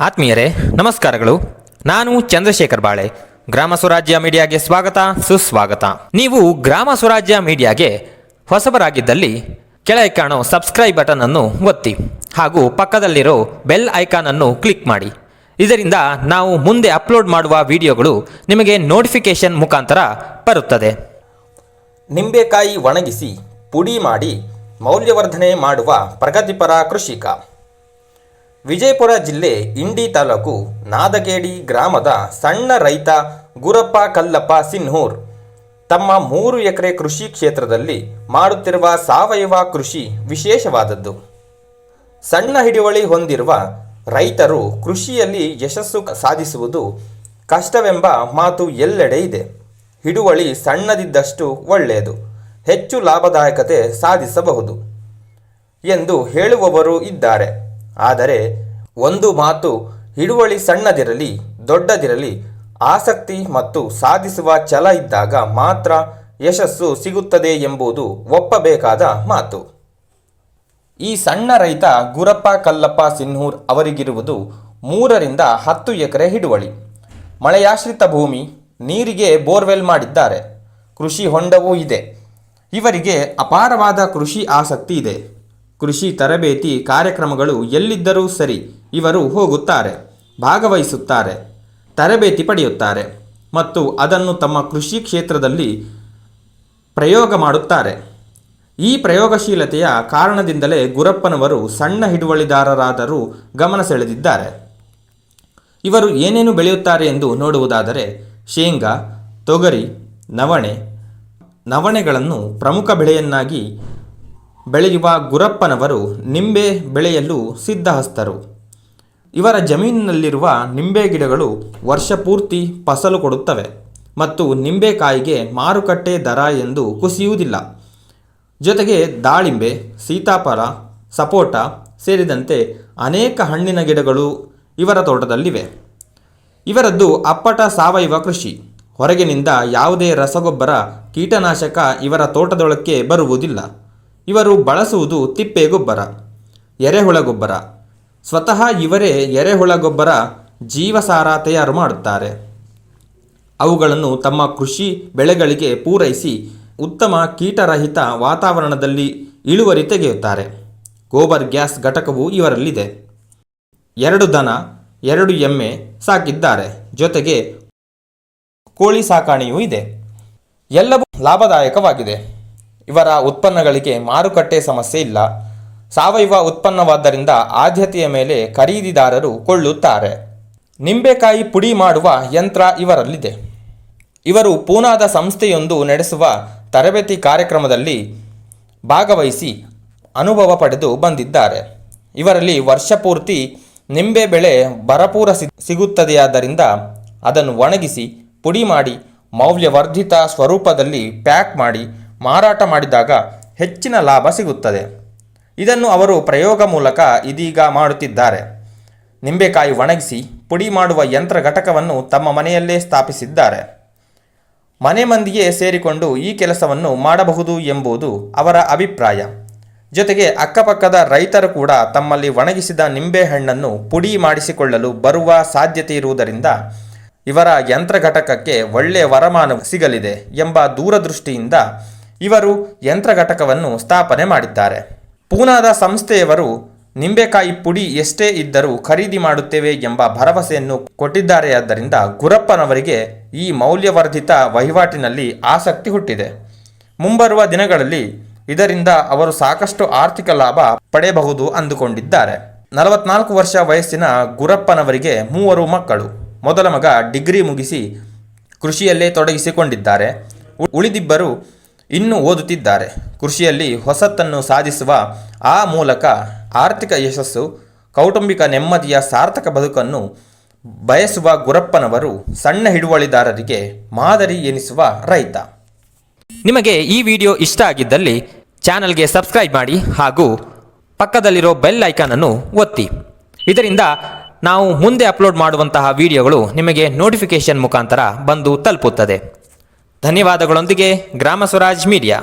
ಆತ್ಮೀಯರೇ, ನಮಸ್ಕಾರಗಳು. ನಾನು ಚಂದ್ರಶೇಖರ್ ಬಾಳೆ. ಗ್ರಾಮ ಸ್ವರಾಜ್ಯ ಮೀಡಿಯಾಗೆ ಸ್ವಾಗತ, ಸುಸ್ವಾಗತ. ನೀವು ಗ್ರಾಮ ಸ್ವರಾಜ್ಯ ಮೀಡಿಯಾಗೆ ಹೊಸಬರಾಗಿದ್ದಲ್ಲಿ ಕೆಳಗೆ ಕಾಣೋ ಸಬ್ಸ್ಕ್ರೈಬ್ ಬಟನ್ ಅನ್ನು ಒತ್ತಿ ಹಾಗೂ ಪಕ್ಕದಲ್ಲಿರೋ ಬೆಲ್ ಐಕಾನ್ ಅನ್ನು ಕ್ಲಿಕ್ ಮಾಡಿ. ಇದರಿಂದ ನಾವು ಮುಂದೆ ಅಪ್ಲೋಡ್ ಮಾಡುವ ವಿಡಿಯೋಗಳು ನಿಮಗೆ ನೋಟಿಫಿಕೇಶನ್ ಮುಖಾಂತರ ಬರುತ್ತದೆ. ನಿಂಬೆಕಾಯಿ ಒಣಗಿಸಿ ಪುಡಿ ಮಾಡಿ ಮೌಲ್ಯವರ್ಧನೆ ಮಾಡುವ ಪ್ರಗತಿಪರ ಕೃಷಿಕ. ವಿಜಯಪುರ ಜಿಲ್ಲೆ ಇಂಡಿ ತಾಲೂಕು ನಾದಗೇಡಿ ಗ್ರಾಮದ ಸಣ್ಣ ರೈತ ಗುರಪ್ಪ ಕಲ್ಲಪ್ಪ ಸಿನ್ಹೂರ್ ತಮ್ಮ ಮೂರು ಎಕರೆ ಕೃಷಿ ಕ್ಷೇತ್ರದಲ್ಲಿ ಮಾಡುತ್ತಿರುವ ಸಾವಯವ ಕೃಷಿ ವಿಶೇಷವಾದದ್ದು. ಸಣ್ಣ ಹಿಡುವಳಿ ಹೊಂದಿರುವ ರೈತರು ಕೃಷಿಯಲ್ಲಿ ಯಶಸ್ಸು ಸಾಧಿಸುವುದು ಕಷ್ಟವೆಂಬ ಮಾತು ಎಲ್ಲೆಡೆ ಇದೆ. ಹಿಡುವಳಿ ಸಣ್ಣದಿದ್ದಷ್ಟು ಒಳ್ಳೆಯದು, ಹೆಚ್ಚು ಲಾಭದಾಯಕತೆ ಸಾಧಿಸಬಹುದು ಎಂದು ಹೇಳುವವರು ಇದ್ದಾರೆ. ಆದರೆ ಒಂದು ಮಾತು ಹಿಡುವಳಿ ಸಣ್ಣದಿರಲಿ, ದೊಡ್ಡದಿರಲಿ, ಆಸಕ್ತಿ ಮತ್ತು ಸಾಧಿಸುವ ಛಲ ಇದ್ದಾಗ ಮಾತ್ರ ಯಶಸ್ಸು ಸಿಗುತ್ತದೆ ಎಂಬುದು ಒಪ್ಪಬೇಕಾದ ಮಾತು. ಈ ಸಣ್ಣ ರೈತ ಗುರಪ್ಪ ಕಲ್ಲಪ್ಪ ಸಿನ್ಹೂರ್ ಅವರಿಗಿರುವುದು ಮೂರರಿಂದ ಹತ್ತು ಎಕರೆ ಹಿಡುವಳಿ. ಮಳೆಯಾಶ್ರಿತ ಭೂಮಿ, ನೀರಿಗೆ ಬೋರ್ವೆಲ್ ಮಾಡಿದ್ದಾರೆ. ಕೃಷಿ ಹೊಂಡವೂ ಇದೆ. ಇವರಿಗೆ ಅಪಾರವಾದ ಕೃಷಿ ಆಸಕ್ತಿ ಇದೆ. ಕೃಷಿ ತರಬೇತಿ ಕಾರ್ಯಕ್ರಮಗಳು ಎಲ್ಲಿದ್ದರೂ ಸರಿ ಇವರು ಹೋಗುತ್ತಾರೆ, ಭಾಗವಹಿಸುತ್ತಾರೆ, ತರಬೇತಿ ಪಡೆಯುತ್ತಾರೆ ಮತ್ತು ಅದನ್ನು ತಮ್ಮ ಕೃಷಿ ಕ್ಷೇತ್ರದಲ್ಲಿ ಪ್ರಯೋಗ ಮಾಡುತ್ತಾರೆ. ಈ ಪ್ರಯೋಗಶೀಲತೆಯ ಕಾರಣದಿಂದಲೇ ಗುರಪ್ಪನವರು ಸಣ್ಣ ಹಿಡುವಳಿದಾರರಾದರೂ ಗಮನ ಸೆಳೆದಿದ್ದಾರೆ. ಇವರು ಏನೇನು ಬೆಳೆಯುತ್ತಾರೆ ಎಂದು ನೋಡುವುದಾದರೆ ಶೇಂಗಾ, ತೊಗರಿ, ನವಣೆ, ನವಣೆಗಳನ್ನು ಪ್ರಮುಖ ಬೆಳೆಯನ್ನಾಗಿ ಬೆಳೆಯುವ ಗುರಪ್ಪನವರು ನಿಂಬೆ ಬೆಳೆಯಲು ಸಿದ್ಧಹಸ್ತರು. ಇವರ ಜಮೀನಿನಲ್ಲಿರುವ ನಿಂಬೆ ಗಿಡಗಳು ವರ್ಷಪೂರ್ತಿ ಫಸಲು ಕೊಡುತ್ತವೆ ಮತ್ತು ನಿಂಬೆಕಾಯಿಗೆ ಮಾರುಕಟ್ಟೆ ದರ ಎಂದು ಕುಸಿಯುವುದಿಲ್ಲ. ಜೊತೆಗೆ ದಾಳಿಂಬೆ, ಸೀತಾಫಲ, ಸಪೋಟ ಸೇರಿದಂತೆ ಅನೇಕ ಹಣ್ಣಿನ ಗಿಡಗಳು ಇವರ ತೋಟದಲ್ಲಿವೆ. ಇವರದ್ದು ಅಪ್ಪಟ ಸಾವಯವ ಕೃಷಿ. ಹೊರಗಿನಿಂದ ಯಾವುದೇ ರಸಗೊಬ್ಬರ, ಕೀಟನಾಶಕ ಇವರ ತೋಟದೊಳಕ್ಕೆ ಬರುವುದಿಲ್ಲ. ಇವರು ಬಳಸುವುದು ತಿಪ್ಪೆ ಗೊಬ್ಬರ, ಎರೆಹುಳ ಗೊಬ್ಬರ. ಸ್ವತಃ ಇವರೇ ಎರೆಹುಳ ಗೊಬ್ಬರ ಜೀವಸಾರ ತಯಾರು ಮಾಡುತ್ತಾರೆ. ಅವುಗಳನ್ನು ತಮ್ಮ ಕೃಷಿ ಬೆಳೆಗಳಿಗೆ ಪೂರೈಸಿ ಉತ್ತಮ ಕೀಟರಹಿತ ವಾತಾವರಣದಲ್ಲಿ ಇಳುವರಿ ತೆಗೆಯುತ್ತಾರೆ. ಗೋಬರ್ ಗ್ಯಾಸ್ ಘಟಕವು ಇವರಲ್ಲಿದೆ. ಎರಡು ದನ, ಎರಡು ಎಮ್ಮೆ ಸಾಕಿದ್ದಾರೆ. ಜೊತೆಗೆ ಕೋಳಿ ಸಾಕಾಣೆಯೂ ಇದೆ. ಎಲ್ಲವೂ ಲಾಭದಾಯಕವಾಗಿದೆ. ಇವರ ಉತ್ಪನ್ನಗಳಿಗೆ ಮಾರುಕಟ್ಟೆ ಸಮಸ್ಯೆ ಇಲ್ಲ. ಸಾವಯವ ಉತ್ಪನ್ನವಾದ್ದರಿಂದ ಆದ್ಯತೆಯ ಮೇಲೆ ಖರೀದಿದಾರರು ಕೊಳ್ಳುತ್ತಾರೆ. ನಿಂಬೆಕಾಯಿ ಪುಡಿ ಮಾಡುವ ಯಂತ್ರ ಇವರಲ್ಲಿದೆ. ಇವರು ಪೂನಾದ ಸಂಸ್ಥೆಯೊಂದು ನಡೆಸುವ ತರಬೇತಿ ಕಾರ್ಯಕ್ರಮದಲ್ಲಿ ಭಾಗವಹಿಸಿ ಅನುಭವ ಪಡೆದು ಬಂದಿದ್ದಾರೆ. ಇವರಲ್ಲಿ ವರ್ಷಪೂರ್ತಿ ನಿಂಬೆ ಬೆಳೆ ಭರಪೂರ ಸಿಗುತ್ತದೆಯಾದ್ದರಿಂದ ಅದನ್ನು ಒಣಗಿಸಿ ಪುಡಿ ಮಾಡಿ ಮೌಲ್ಯವರ್ಧಿತ ಸ್ವರೂಪದಲ್ಲಿ ಪ್ಯಾಕ್ ಮಾಡಿ ಮಾರಾಟ ಮಾಡಿದಾಗ ಹೆಚ್ಚಿನ ಲಾಭ ಸಿಗುತ್ತದೆ. ಇದನ್ನು ಅವರು ಪ್ರಯೋಗ ಮೂಲಕ ಇದೀಗ ಮಾಡುತ್ತಿದ್ದಾರೆ. ನಿಂಬೆಕಾಯಿ ಒಣಗಿಸಿ ಪುಡಿ ಮಾಡುವ ಯಂತ್ರ ಘಟಕವನ್ನು ತಮ್ಮ ಮನೆಯಲ್ಲೇ ಸ್ಥಾಪಿಸಿದ್ದಾರೆ. ಮನೆ ಮಂದಿಗೆ ಸೇರಿಕೊಂಡು ಈ ಕೆಲಸವನ್ನು ಮಾಡಬಹುದು ಎಂಬುದು ಅವರ ಅಭಿಪ್ರಾಯ. ಜೊತೆಗೆ ಅಕ್ಕಪಕ್ಕದ ರೈತರು ಕೂಡ ತಮ್ಮಲ್ಲಿ ಒಣಗಿಸಿದ ನಿಂಬೆಹಣ್ಣನ್ನು ಪುಡಿ ಮಾಡಿಸಿಕೊಳ್ಳಲು ಬರುವ ಸಾಧ್ಯತೆ ಇರುವುದರಿಂದ ಇವರ ಯಂತ್ರ ಘಟಕಕ್ಕೆ ಒಳ್ಳೆಯ ವರಮಾನ ಸಿಗಲಿದೆ ಎಂಬ ದೂರದೃಷ್ಟಿಯಿಂದ ಇವರು ಯಂತ್ರ ಘಟಕವನ್ನು ಸ್ಥಾಪನೆ ಮಾಡಿದ್ದಾರೆ. ಪೂನಾದ ಸಂಸ್ಥೆಯವರು ನಿಂಬೆಕಾಯಿ ಪುಡಿ ಎಷ್ಟೇ ಇದ್ದರೂ ಖರೀದಿ ಮಾಡುತ್ತೇವೆ ಎಂಬ ಭರವಸೆಯನ್ನು ಕೊಟ್ಟಿದ್ದಾರೆ. ಕೊಟ್ಟಿದ್ದಾರೆಯಾದ್ದರಿಂದ ಗುರಪ್ಪನವರಿಗೆ ಈ ಮೌಲ್ಯವರ್ಧಿತ ವಹಿವಾಟಿನಲ್ಲಿ ಆಸಕ್ತಿ ಹುಟ್ಟಿದೆ. ಮುಂಬರುವ ದಿನಗಳಲ್ಲಿ ಇದರಿಂದ ಅವರು ಸಾಕಷ್ಟು ಆರ್ಥಿಕ ಲಾಭ ಪಡೆಯಬಹುದು ಅಂದುಕೊಂಡಿದ್ದಾರೆ. ನಲವತ್ನಾಲ್ಕು ವರ್ಷ ವಯಸ್ಸಿನ ಗುರಪ್ಪನವರಿಗೆ ಮೂವರು ಮಕ್ಕಳು. ಮೊದಲ ಮಗ ಡಿಗ್ರಿ ಮುಗಿಸಿ ಕೃಷಿಯಲ್ಲೇ ತೊಡಗಿಸಿಕೊಂಡಿದ್ದಾರೆ. ಉಳಿದಿಬ್ಬರು ಇನ್ನೂ ಓದುತ್ತಿದ್ದಾರೆ. ಕೃಷಿಯಲ್ಲಿ ಹೊಸತನ್ನು ಸಾಧಿಸುವ ಆ ಮೂಲಕ ಆರ್ಥಿಕ ಯಶಸ್ಸು, ಕೌಟುಂಬಿಕ ನೆಮ್ಮದಿಯ ಸಾರ್ಥಕ ಬದುಕನ್ನು ಬಯಸುವ ಗುರಪ್ಪನವರು ಸಣ್ಣ ಹಿಡುವಳಿದಾರರಿಗೆ ಮಾದರಿ ಎನಿಸುವ ರೈತ. ನಿಮಗೆ ಈ ವಿಡಿಯೋ ಇಷ್ಟ ಆಗಿದ್ದಲ್ಲಿ ಚಾನಲ್ಗೆ ಸಬ್ಸ್ಕ್ರೈಬ್ ಮಾಡಿ ಹಾಗೂ ಪಕ್ಕದಲ್ಲಿರೋ ಬೆಲ್ ಐಕಾನ್ ಅನ್ನು ಒತ್ತಿ. ಇದರಿಂದ ನಾವು ಮುಂದೆ ಅಪ್ಲೋಡ್ ಮಾಡುವಂತಹ ವಿಡಿಯೋಗಳು ನಿಮಗೆ ನೋಟಿಫಿಕೇಶನ್ ಮುಖಾಂತರ ಬಂದು ತಲುಪುತ್ತದೆ. ಧನ್ಯವಾದಗಳೊಂದಿಗೆ ಗ್ರಾಮ ಸ್ವರಾಜ್ ಮೀಡಿಯಾ.